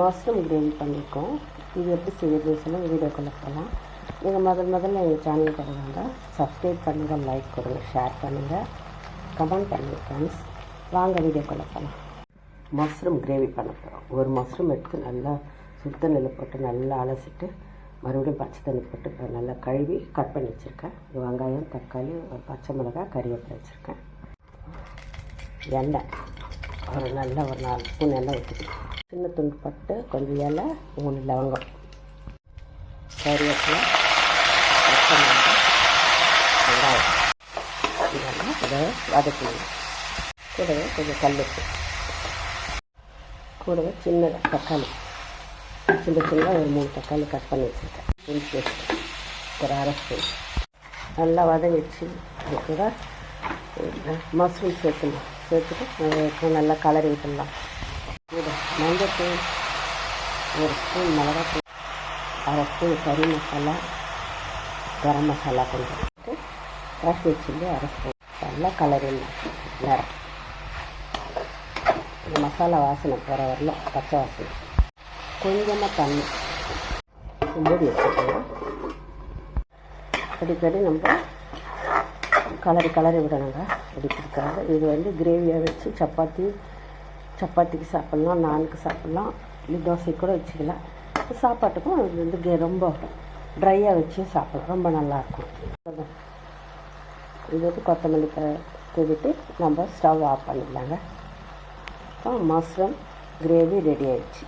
Mushroom gravy பண்ணியிருக்கோம். இது எப்படி செய்யறது சொல்லி வீடியோக்குள்ளே போகலாம் நீங்கள் முதல் முதல்ல எங்கள் சேனலுக்கு வருவாங்க சப்ஸ்கிரைப் பண்ணுங்கள் லைக் கொடுங்க ஷேர் பண்ணுங்கள் கமெண்ட் பண்ணுங்கள் ஃப்ரெண்ட்ஸ் வாங்க வீடியோக்குள்ளே போகலாம் மஷ்ரூம் கிரேவி பண்ண போகிறோம் ஒரு மஷ்ரூம் எடுத்து நல்லா சுத்த நெல் போட்டு நல்லா அலசிட்டு மறுபடியும் பச்சை தண்ணி போட்டு நல்லா கழுவி கட் பண்ணி வச்சுருக்கேன். வெங்காயம் தக்காளி ஒரு பச்சை மிளகாய் கறிவேப்பிலை வச்சுருக்கேன். எண்ணெய். ஒரு நல்ல ஒரு நாலு ஸ்பூன் எண்ணெய் ஊற்றிக்கலாம் சின்ன துண்டு பட்டு கொஞ்சம் இலை மூணு லவங்கம். கறிவேப்பிலை வெங்காயம். இதெல்லாம் இதை வதக்கணும் கூடவே கொஞ்சம் கல்லுப்பு. கூடவே சின்னதாக தக்காளி. சின்ன சின்னதாக ஒரு மூணு தக்காளி கட் பண்ணி வச்சுருக்கேன். புளி பேஸ்ட் ஒரு அரை ஸ்பூன். நல்லா வதங்கிச்சு இது கூட மஷ்ரூம் சேர்த்துணும் சேர்த்துட்டு நல்லா கலரி விட்டுடலாம் மஞ்சத்தூள் ஒரு ஸ்பூன் மிளகாத்தூள் அரை ஸ்பூன் கறி மசாலா கரம் மசாலா கொஞ்சம் போட்டு காஷ்மீர் சில்லி அரை ஸ்பூன். நல்லா கலரில் நேரம் இந்த மசாலா வாசனை போகிற வரலாம் பச்சை வாசனை. கொஞ்சமாக தண்ணி மூடி வச்சுக்கலாம் அடிக்கடி நம்ம கலரி கலரி விடணுங்க. அடிக்கிறதுக்காக இது வந்து கிரேவியாக வச்சு சப்பாத்தி சப்பாத்திக்கு சாப்பிட்லாம் நானுக்கு சாப்பிட்லாம். இல்லை தோசைக்கு கூட வச்சுக்கலாம். சாப்பாட்டுக்கும் அது வந்து கே- ரொம்ப ட்ரையாக வச்சு சாப்பிடலாம். ரொம்ப நல்லாயிருக்கும். இது வந்து கொத்தமல்லி தூவிட்டு நம்ம ஸ்டவ் ஆஃப் பண்ணிடலாங்க அப்புறம் மஷ்ரூம் கிரேவி ரெடி ஆயிடுச்சு.